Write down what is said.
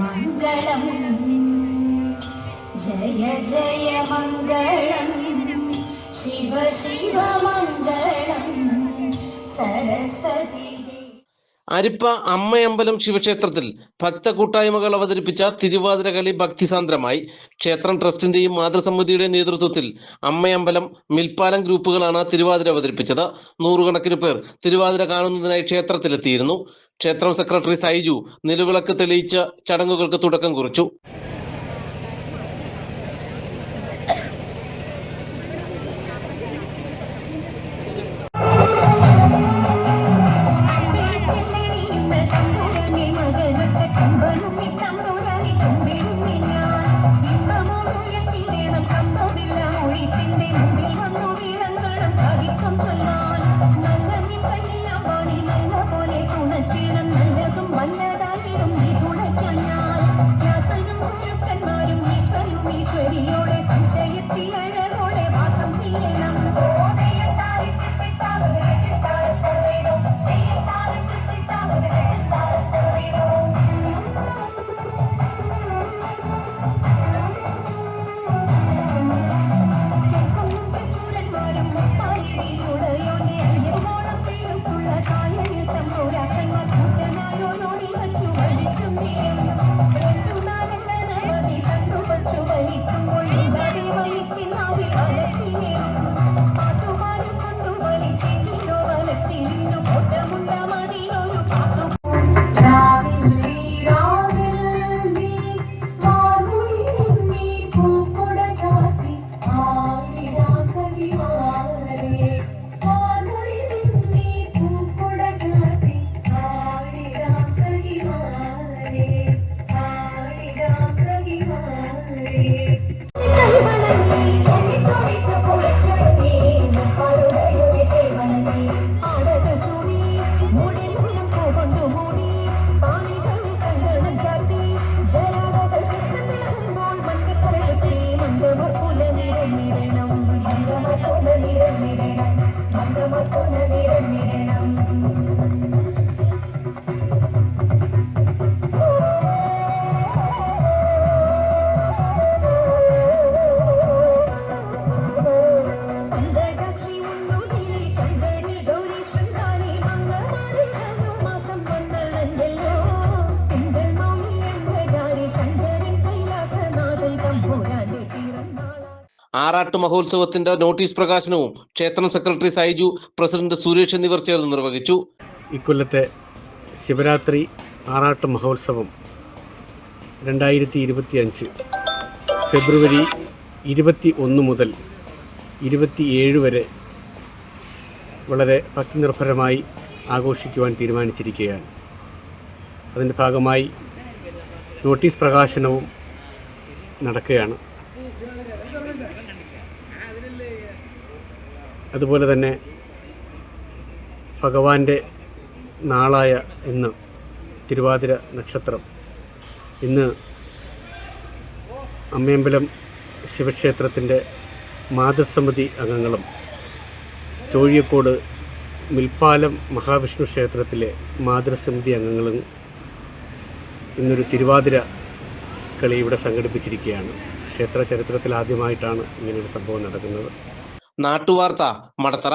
മംഗളം. ജയ ജയ മംഗളം. ശിവ ശിവ മംഗളം. സരസ്വതി അരിപ്പ അമ്മയമ്പലം ശിവക്ഷേത്രത്തിൽ ഭക്തകൂട്ടായ്മകൾ അവതരിപ്പിച്ച തിരുവാതിരകളി ഭക്തിസാന്ദ്രമായി. ക്ഷേത്രം ട്രസ്റ്റിന്റെയും മാതൃസമിതിയുടെ നേതൃത്വത്തിൽ അമ്മയമ്പലം മിൽപ്പാലം ഗ്രൂപ്പുകളാണ് തിരുവാതിര അവതരിപ്പിച്ചത്. നൂറുകണക്കിന് പേർ തിരുവാതിര കാണുന്നതിനായി ക്ഷേത്രത്തിലെത്തിയിരുന്നു. ക്ഷേത്രം സെക്രട്ടറി സൈജു നിലവിളക്ക് തെളിയിച്ച ചടങ്ങുകൾക്ക് തുടക്കം കുറിച്ചു ആറാട്ട് മഹോത്സവത്തിന്റെ നോട്ടീസ് പ്രകാശനവും ക്ഷേത്രം സെക്രട്ടറി സൈജു പ്രസിഡന്റ് സുരേഷ് എന്നിവർ ചേർന്ന് നിർവഹിച്ചു. ഇക്കൊല്ലത്തെ ശിവരാത്രി ആറാട്ട് മഹോത്സവം രണ്ടായിരത്തി ഇരുപത്തി അഞ്ച് ഫെബ്രുവരി ഇരുപത്തി ഒന്ന് മുതൽ ഇരുപത്തിയേഴ് വരെ വളരെ ഭക്തിനിർഭരമായി ആഘോഷിക്കുവാൻ തീരുമാനിച്ചിരിക്കുകയാണ്. അതിന്റെ ഭാഗമായി നോട്ടീസ് പ്രകാശനവും നടക്കുകയാണ്. അതുപോലെ തന്നെ ഭഗവാന്റെ നാളായ ഇന്ന് തിരുവാതിര നക്ഷത്രം. ഇന്ന് അമ്മയമ്പലം ശിവക്ഷേത്രത്തിന്റെ മാതൃസമിതി അംഗങ്ങളും ചോഴിയക്കോട് മിൽപ്പാലം മഹാവിഷ്ണു ക്ഷേത്രത്തിലെ മാതൃസമിതി അംഗങ്ങളും ഇന്നൊരു തിരുവാതിര കളി ഇവിടെ സംഘടിപ്പിച്ചിരിക്കുകയാണ്. ക്ഷേത്ര ചരിത്രത്തിൽ ആദ്യമായിട്ടാണ് ഒരു സംഭവം നടക്കുന്നത്. നാട്ടുവാർത്ത മടത്തറ.